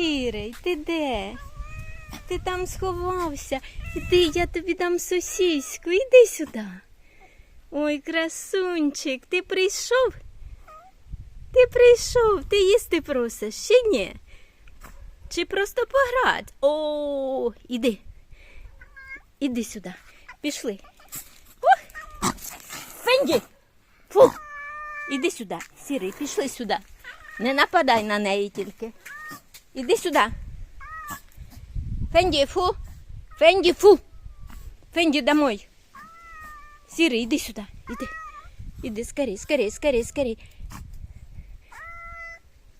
Сірий, ти де? Ти там сховався. Іди, я тобі дам сосіську. Іди сюди. Ой, красунчик, ти прийшов? Ти прийшов, ти їсти просиш, чи ні? Чи просто пограти? О, іди. Іди сюди. Пішли. О! Фенді! Фу! Іди сюди, сірий, пішли сюди. Не нападай на неї тільки. Іди сюди. Фенді, фу. Фенді, фу. Фенді, домой. Сірий, іди сюди. Іди. Іди, скорей, скорей, скорей, скорей.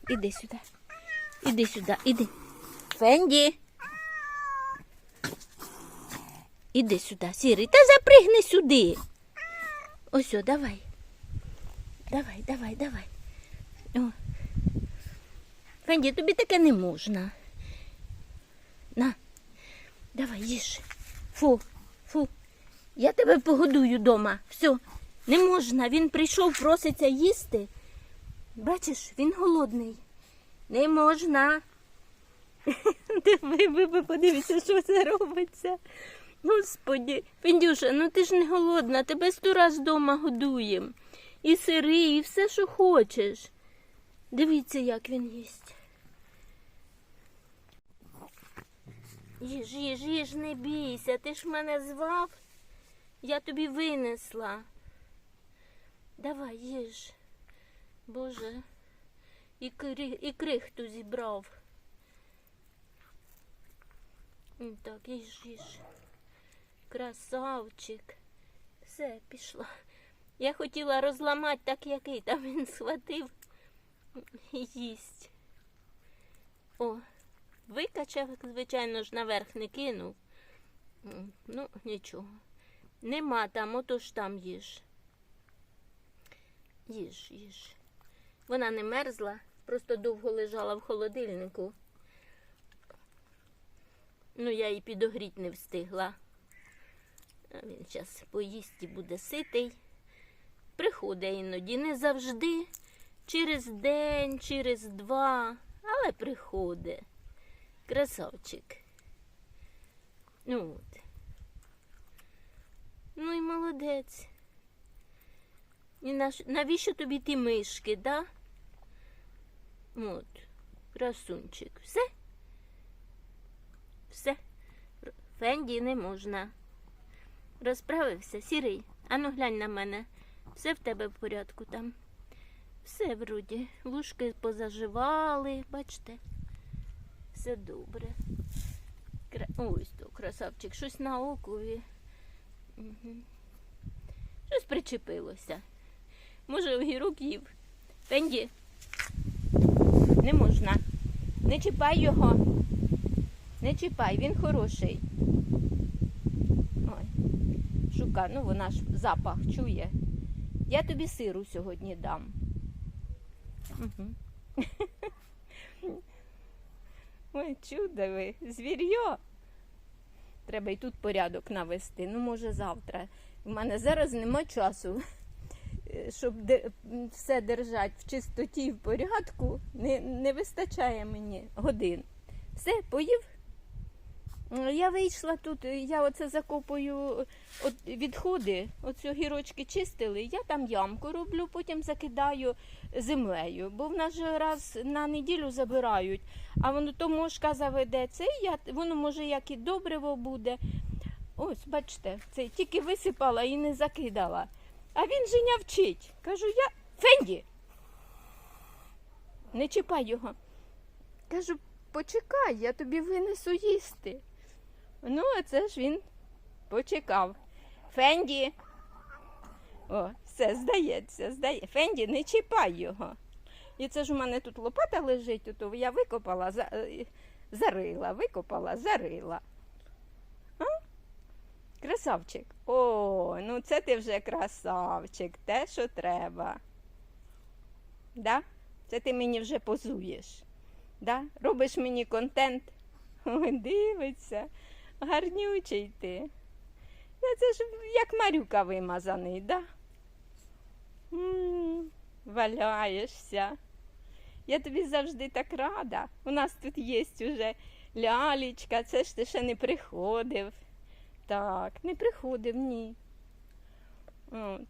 Іди сюди. Іди сюди, іди. Фенді. Іди сюди, сірий. Та запригни сюди. Ось, давай. Давай, давай, давай. О. Фенді, тобі таке не можна. На, давай, їж. Фу, фу. Я тебе погодую дома. Все, не можна. Він прийшов, проситься їсти. Бачиш, він голодний. Не можна. Ви, ви подивіться, що це робиться. Господі, Фендюша, ну ти ж не голодна, тебе сто раз вдома годуємо. І сири, і все, що хочеш. Дивіться, як він їсть. Їж, їж, їж, не бійся, ти ж мене звав, я тобі винесла. Давай, їж. Боже, і, кри, і крихту зібрав. Так, їж, їж. Красавчик. Все, пішла. Я хотіла розламати так, який там він схватив їсть. О, викачав, звичайно ж, наверх не кинув. Ну, нічого. Нема там, отож там їж. Їж, їж. Вона не мерзла, просто довго лежала в холодильнику. Ну, я її підогріть не встигла. Він зараз поїсть і буде ситий. Приходить іноді не завжди, через день, через два, але приходить. Красавчик. Ну от. Ну і молодець. І наш... навіщо тобі ті мишки, да? От, красунчик. Все? Все. Фенді не можна. Розправився, сірий. Ану глянь на мене. Все в тебе в порядку там. Все вроді. Вушки позаживали, бачите. Все добре. Кра... Ось то, красавчик, щось на окові. Угу. Щось причепилося. Може, огірок їв. Пенді, не можна. Не чіпай його. Не чіпай, він хороший. Ой, шука, ну вона ж запах чує. Я тобі сиру сьогодні дам. Угу. Ой, чудовий, звір'йо. Треба і тут порядок навести. Ну, може, завтра. У мене зараз нема часу, щоб все держати в чистоті в порядку. Не, не вистачає мені годин. Все, поїв? Я вийшла тут, е, я оце закопую от відходи, оці гірочки чистили, я там ямку роблю, потім закидаю землею, бо в нас же раз на неділю забирають, а воно то мошка заведеться, і я, воно може як і добриво буде. Ось, бачите, це тільки висипала і не закидала. А він Женя вчить. Кажу, я Фенді. Не чіпай його. Кажу, почекай, я тобі винесу їсти. Ну, а це ж він почекав. Фенді. О, все, здається, здає. Фенді, не чіпай його. І це ж у мене тут лопата лежить, то я викопала, е, зарила, викопала, зарила. А? Красавчик. О, ну це ти вже красавчик, те, що треба. Да? Це ти мені вже позуєш. Да? Робиш мені контент. Ой, дивиться, гарнючий ти. Та Це ж як Марюка вимазаний, да? М, Валяєшся. Я тобі завжди так рада. У нас тут є уже лялечка, це ж ти ще не приходив. Так, не приходив, ні. От,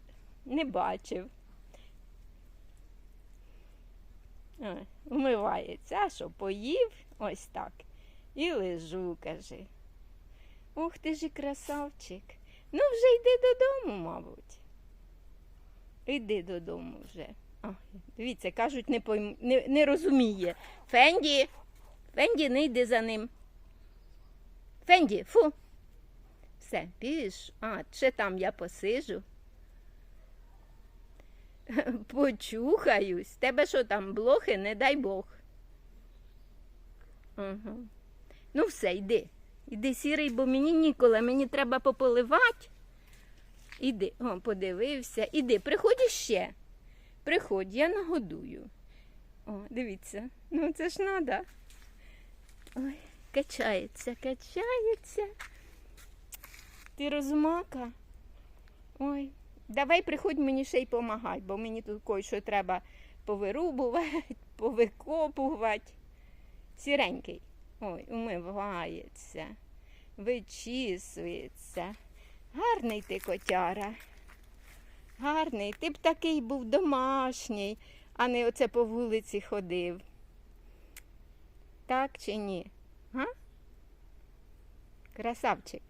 не бачив. О, Умивається, а що, поїв? Ось так. І лежу, каже. Ух ти ж і красавчик. Ну, вже йди додому, мабуть. Іди додому вже. А, дивіться, кажуть, не, пойм... не, не розуміє. Фенді, Фенді, не йди за ним. Фенді, фу. Все, піш. А, ще там я посижу. Почухаюсь. Тебе що там, блохи, не дай Бог. Ага. Ну все, йди. Іди сірий, бо мені ніколи, мені треба пополивати. Іди, о, подивився. Іди, приходь ще. Приходь, я нагодую. О, дивіться. Ну це ж надо. Ой, качається, качається. Ти розумака? Ой, давай приходь мені ще й помагай, бо мені тут кое-що треба повирубувати, повикопувати. Сіренький. Ой, умивається, вичісується. Гарний ти котяра. Гарний. Ти б такий був домашній, а не оце по вулиці ходив. Так чи ні? Га? Красавчик.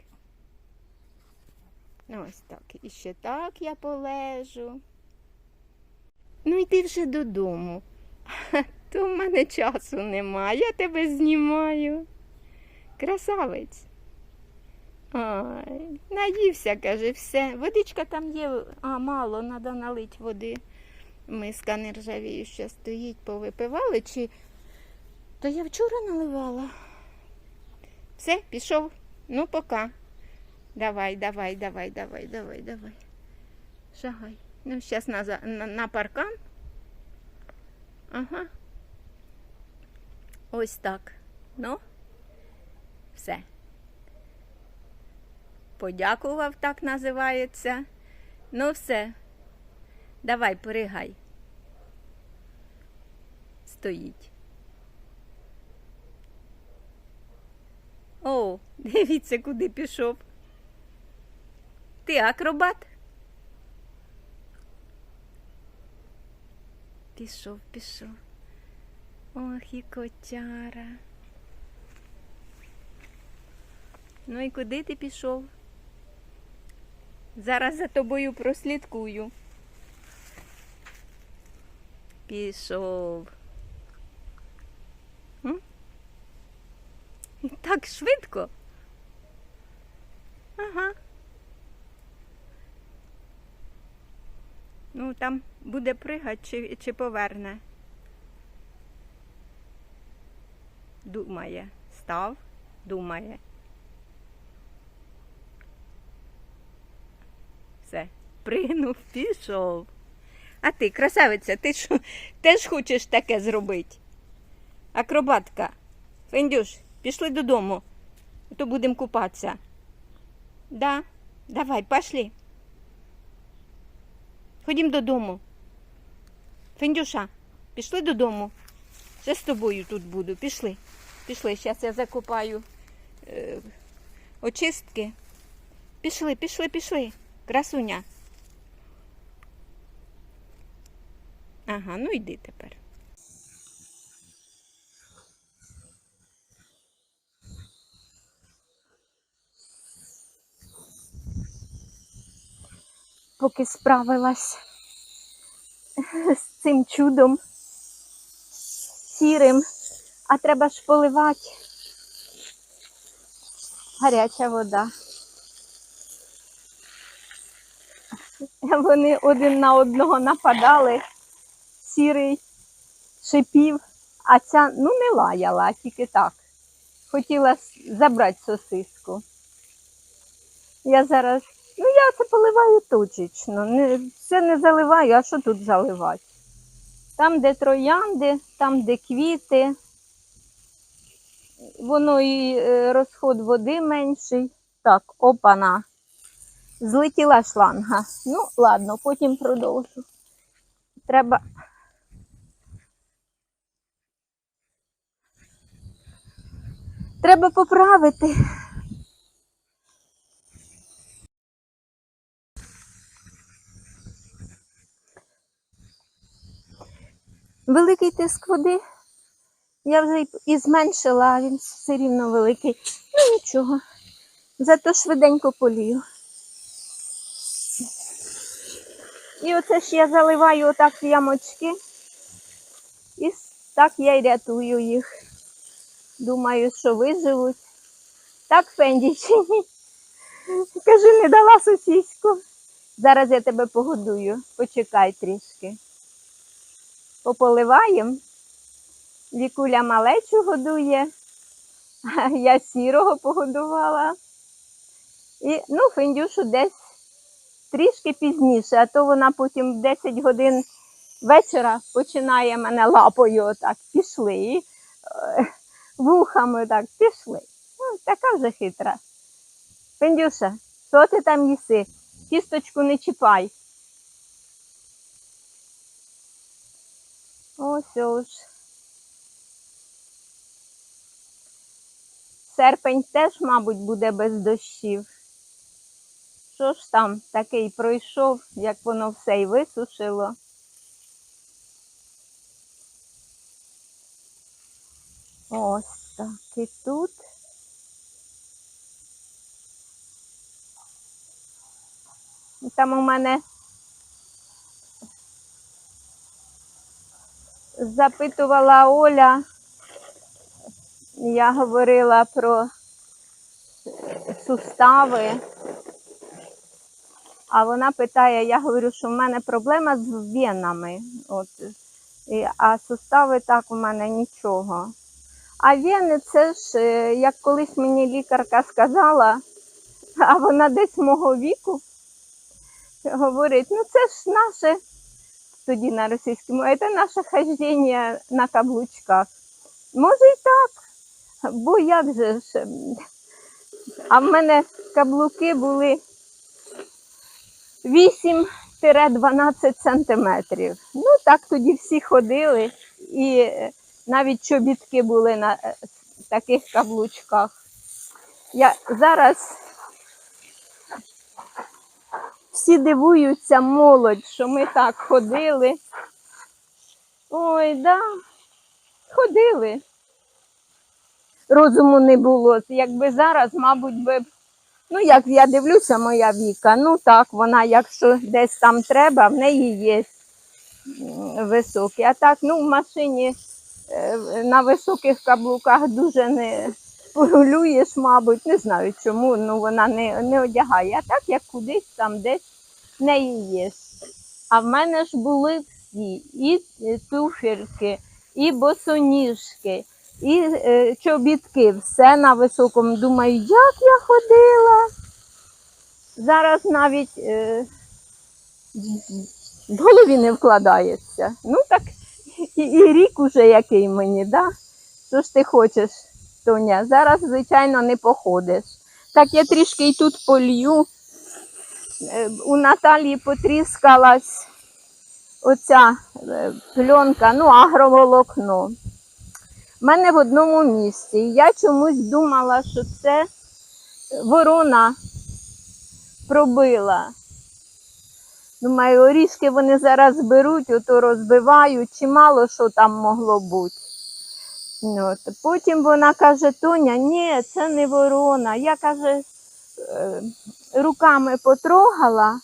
Ну, Ось так. І ще так я полежу. Ну йди вже додому. То в мене часу нема, я тебе знімаю. Красавець. Ой, наївся, каже, все. Водичка там є, а мало, треба налити води. Миска нержавіюча стоїть, повипивали, чи то я вчора наливала. Все, пішов. Ну, пока. Давай, давай, давай, давай, давай, давай. Шагай. Ну, зараз на, на, на паркан. Ага. Ось так. Ну, все. Подякував, так називається. Ну, все. Давай, поригай. Стоїть. О, дивіться, куди пішов. Ти акробат? Пішов, пішов. Ох, і котяра. Ну і куди ти пішов? Зараз за тобою прослідкую. Пішов. М? Так швидко. Ага. Ну, там буде пригати чи, чи поверне. Думає. Став, думає. Все, пригнув, пішов. А ти, красавиця, ти що, теж хочеш таке зробити? Акробатка. Фендюш, пішли додому. То будемо купатися. Да, давай, пошли. Ходім додому. Фендюша, пішли додому. Ще з тобою тут буду. Пішли. Пішли. Зараз я закопаю е, очистки. Пішли, пішли, пішли. Красуня. Ага, ну йди тепер. Поки справилась з цим чудом сірим, а треба ж поливати. Гаряча вода. Вони один на одного нападали, сірий шипів, а ця ну не лаяла, а тільки так. Хотіла забрати сосиску. Я зараз, ну я це поливаю точечно. Не, це не заливаю, а що тут заливати? Там, де троянди, там, де квіти, воно і е, розход води менший. Так, опана. Злетіла шланга. Ну, ладно, потім продовжу. Треба. Треба поправити. Великий тиск води я вже і зменшила, а він все рівно великий. Ну нічого. Зато швиденько полію. І оце ж я заливаю отак в ямочки. І так я й рятую їх. Думаю, що виживуть. Так, Фенді, чи ні? Кажи, не дала сусідську. Зараз я тебе погодую. Почекай трішки. Пополиваємо. Вікуля малечу годує, я сірого погодувала. І, ну, Фендюшу десь трішки пізніше, а то вона потім в 10 годин вечора починає мене лапою отак. Пішли. Е, вухами так пішли. Ну, така вже хитра. Фендюша, що ти там їси? Кісточку не чіпай. Ось ось. Серпень теж, мабуть, буде без дощів. Що ж там такий пройшов, як воно все й висушило. Ось так і тут. Там у мене запитувала Оля, я говорила про сустави, а вона питає, я говорю, що в мене проблема з венами, от, і, а сустави так у мене нічого. А вени це ж, е, як колись мені лікарка сказала, а вона десь мого віку говорить, ну це ж наше, тоді на російському, це наше хождення на каблучках. Може і так, бо як же ж. А в мене каблуки були 8-12 сантиметрів. Ну так тоді всі ходили, і е, навіть чобітки були на е, таких каблучках. Я зараз всі дивуються молодь, що ми так ходили. Ой, да, ходили. Розуму не було. Якби зараз, мабуть, би, ну як я дивлюся, моя віка, ну так, вона, якщо десь там треба, в неї є високі. А так, ну, в машині е, на високих каблуках дуже не порулюєш, мабуть, не знаю чому, ну вона не, не одягає. А так, як кудись там десь в неї є. А в мене ж були всі, і туфельки, і босоніжки, і е, чобітки, все на високому. Думаю, як я ходила. Зараз навіть е, в голові не вкладається. Ну так і, і рік уже який мені, да? Що ж ти хочеш, Тоня? Зараз, звичайно, не походиш. Так я трішки і тут полью. Е, У Наталії потріскалась оця е, пленка, ну, агроволокно. У мене в одному місці. Я чомусь думала, що це ворона пробила. Думаю, орішки вони зараз беруть, ото розбивають, чи мало що там могло бути. От. Потім вона каже, Тоня, ні, це не ворона. Я каже, е, руками потрогала,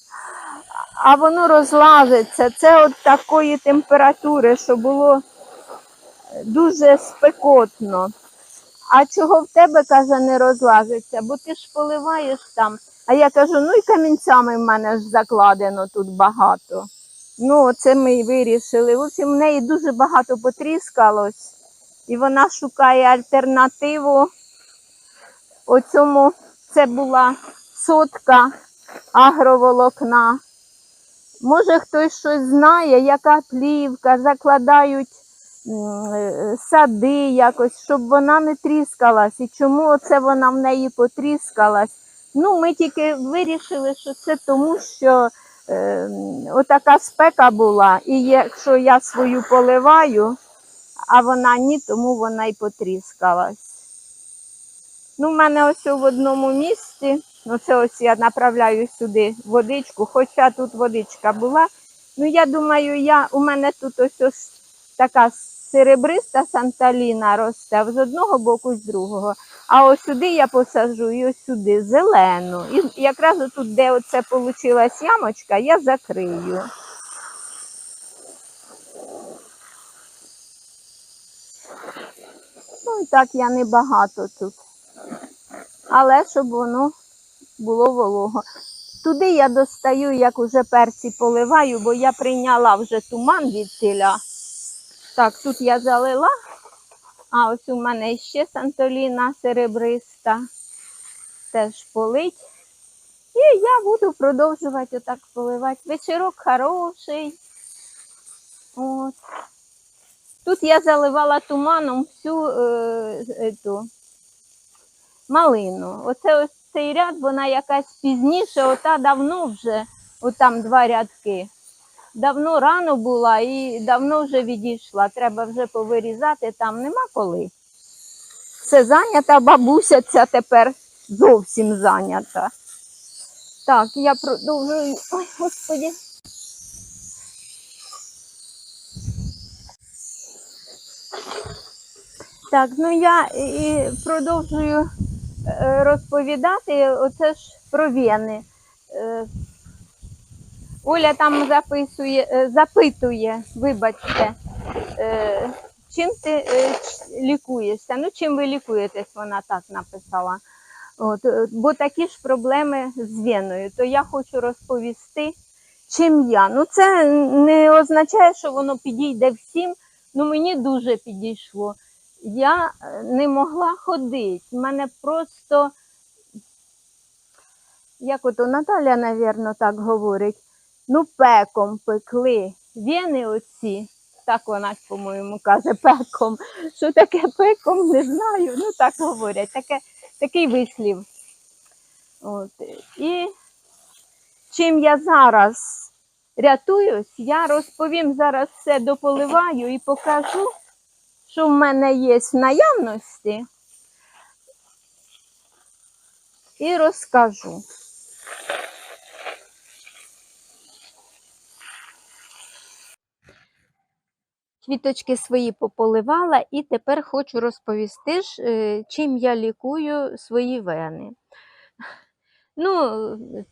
а воно розлазиться. Це от такої температури, що було дуже спекотно. А чого в тебе, каже, не розлазиться? Бо ти ж поливаєш там. А я кажу, ну і камінцями в мене ж закладено тут багато. Ну, це ми й вирішили. В общем, в неї дуже багато потріскалось, і вона шукає альтернативу. Оцьому це була сотка агроволокна. Може, хтось щось знає, яка плівка, закладають сади якось, щоб вона не тріскалась. І чому оце вона в неї потріскалась? Ну, ми тільки вирішили, що це тому, що е, отака спека була, і якщо я свою поливаю, а вона ні, тому вона й потріскалась. Ну, в мене ось в одному місці, ну це ось я направляю сюди водичку, хоча тут водичка була. Ну, я думаю, я, у мене тут ось, ось така серебриста санталіна росте з одного боку, з другого. А ось сюди я посаджу і ось сюди зелену. І якраз тут, де оце вийшла ямочка, я закрию. Ну і так я не багато тут. Але щоб воно було волого. Туди я достаю, як уже перці поливаю, бо я прийняла вже туман від теля. Так, тут я залила. А ось у мене ще сантоліна серебриста. Теж полить. І я буду продовжувати отак поливати. Вечірок хороший. От. Тут я заливала туманом всю е, ету, малину. Оце ось цей ряд, вона якась пізніше, ота давно вже, отам два рядки. Давно рано була і давно вже відійшла. Треба вже повирізати, там нема коли. Все зайнята, бабуся ця тепер зовсім зайнята. Так, я продовжую. Ой, господі. Так, ну я і продовжую е, розповідати оце ж про вени. Оля там записує, е, запитує, вибачте, е, чим ти е, лікуєшся? Ну, чим ви лікуєтесь, вона так написала. От, бо такі ж проблеми з веною. То я хочу розповісти, чим я. Ну, це не означає, що воно підійде всім. Ну, мені дуже підійшло. Я не могла ходити. У мене просто, як ото Наталя, напевно, так говорить, ну, пеком пекли. Вени оці, так вона, по-моєму, каже, пеком. Що таке пеком, не знаю. Ну, так говорять, таке, такий вислів. От. І чим я зараз рятуюсь, я розповім зараз все дополиваю і покажу, що в мене є в наявності. І розкажу. Квіточки свої пополивала і тепер хочу розповісти, е, чим я лікую свої вени. Ну,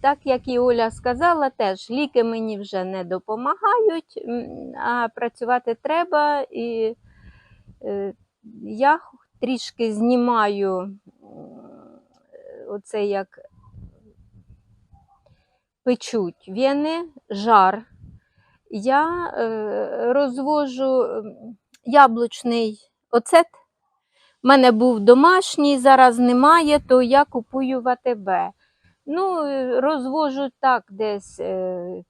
так як і Оля сказала, теж ліки мені вже не допомагають, а працювати треба. І е, я трішки знімаю оце як печуть вени, жар. Я е, розвожу яблучний оцет. У мене був домашній, зараз немає, то я купую в АТБ. Ну, е, розвожу так десь, е,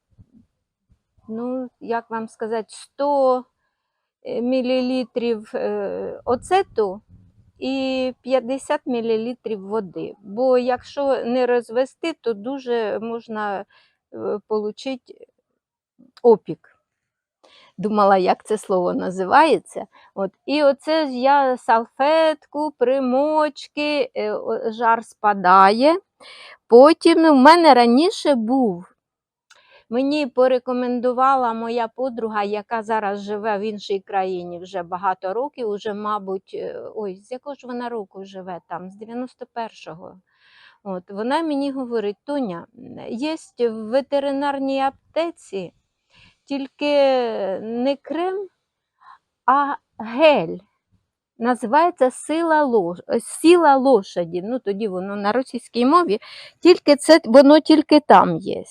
ну, як вам сказати, 100 мл оцету і 50 мл води. Бо якщо не розвести, то дуже можна отримати опік. Думала, як це слово називається. От. І оце ж я салфетку, примочки, е, жар спадає. Потім ну, в мене раніше був. Мені порекомендувала моя подруга, яка зараз живе в іншій країні вже багато років, уже, мабуть, е, ой, з якого ж вона року живе там, з 91-го. От, вона мені говорить: Тоня, є в ветеринарній аптеці тільки не крем, а гель. Називається сила, лош... сила лошаді. Ну, тоді воно на російській мові, тільки це, воно тільки там є.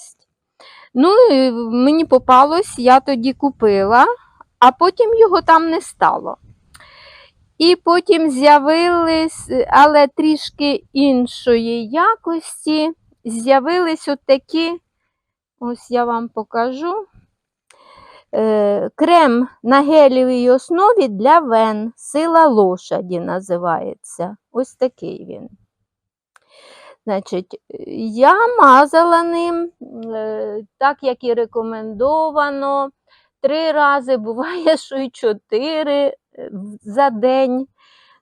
Ну, і мені попалось, я тоді купила, а потім його там не стало. І потім з'явились, але трішки іншої якості, з'явились от такі, ось я вам покажу. Е, Крем на гелівій основі для вен. Сила лошаді називається. Ось такий він. Значить, я мазала ним, е, так як і рекомендовано. Три рази, буває, що і чотири е, за день.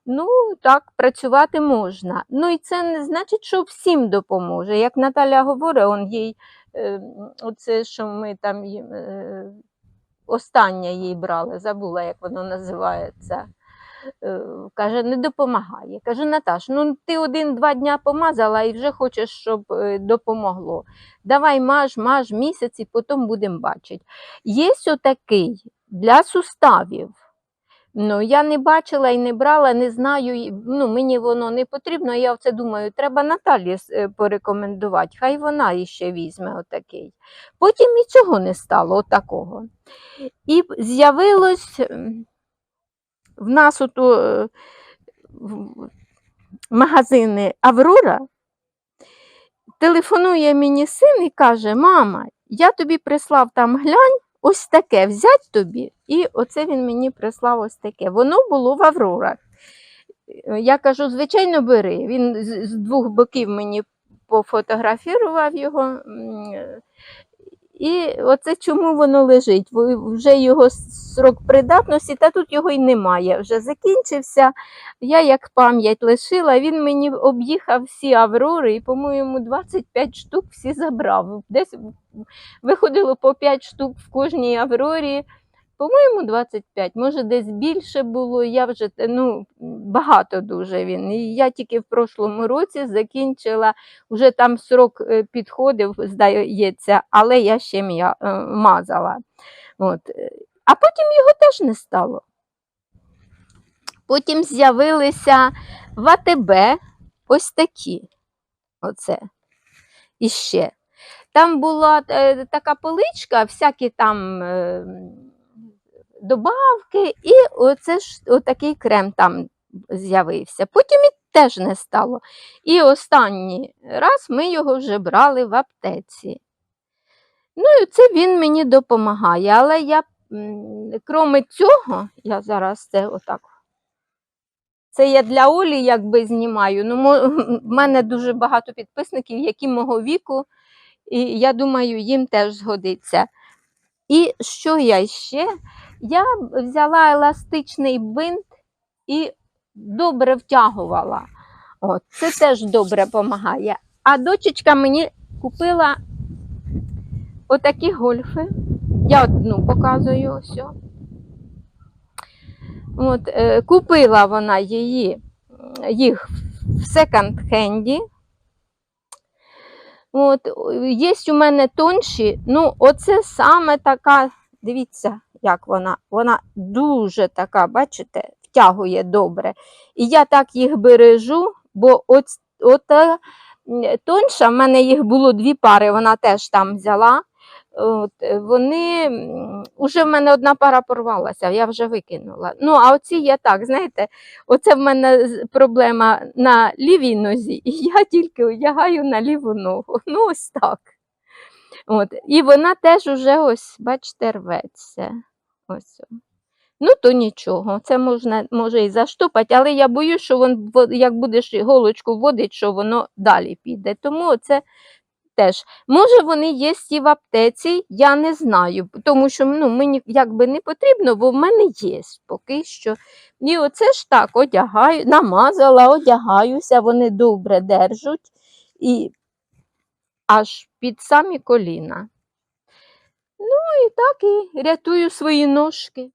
Ну, так, працювати можна. Ну і це не значить, що всім допоможе. Як Наталя говорить, он їй, оце, що ми там е, їй брали, забула, як воно називається. Е, Каже, не допомагає. Каже, Наташ, ну ти один-два дня помазала і вже хочеш, щоб е, допомогло. Давай маж, маж місяць і потім будемо бачити. Є отакий для суставів. Ну, я не бачила і не брала, не знаю, ну, мені воно не потрібно. Я оце думаю, треба Наталі е, порекомендувати, хай вона іще візьме отакий. Потім і цього не стало, отакого. І з'явилось в нас ото е, магазини Аврора. Телефонує мені син і каже: Мама, я тобі прислав там глянь, ось таке взять тобі. І оце він мені прислав ось таке. Воно було в Аврорах. Е, Я кажу, звичайно, бери. Він з, двох боків мені пофотографірував його. І оце чому воно лежить. Вже його срок придатності, та тут його й немає. Вже закінчився. Я як пам'ять лишила, він мені об'їхав всі аврори і, по-моєму, 25 штук всі забрав. Десь виходило по 5 штук в кожній аврорі. По-моєму, 25, може, десь більше було. Я вже ну, багато дуже він. І я тільки в прошлому році закінчила, вже там срок е, підходив, здається, але я ще е, мазала. От. А потім його теж не стало. Потім з'явилися в АТБ ось такі. Оце. Іще. Там була е, така поличка, всякі там е, добавки, і оце ж отакий крем там з'явився. Потім і теж не стало. І останній раз ми його вже брали в аптеці. Ну, і це він мені допомагає. Але я, м, кроме цього, я зараз це отак. Це я для Олі якби знімаю. Ну, в мене дуже багато підписників, які мого віку, і я думаю, їм теж згодиться. І що я ще? Я взяла еластичний бинт і добре втягувала. От, це теж добре допомагає. А дочечка мені купила отакі гольфи. Я одну показую ось. От, е, купила вона її, їх в секонд-хенді. От, є у мене тонші, ну, оце саме така, дивіться, як вона, вона дуже така, бачите, втягує добре. І я так їх бережу, бо от, от тонша, в мене їх було дві пари, вона теж там взяла. От, вони уже в мене одна пара порвалася, я вже викинула. Ну, а оці я так, знаєте, оце в мене проблема на лівій нозі, і я тільки одягаю на ліву ногу. Ну, ось так. От. І вона теж уже ось, бачите, рветься. Ось. Ну, то нічого, це можна, може і заштопати, але я боюсь, що вон, як будеш голочку вводити, що воно далі піде. Тому це теж. Може, вони є і в аптеці, я не знаю, тому що ну, мені якби не потрібно, бо в мене є поки що. І оце ж так одягаю, намазала, одягаюся, вони добре держать і аж під самі коліна. Ну і так і рятую свої ножки.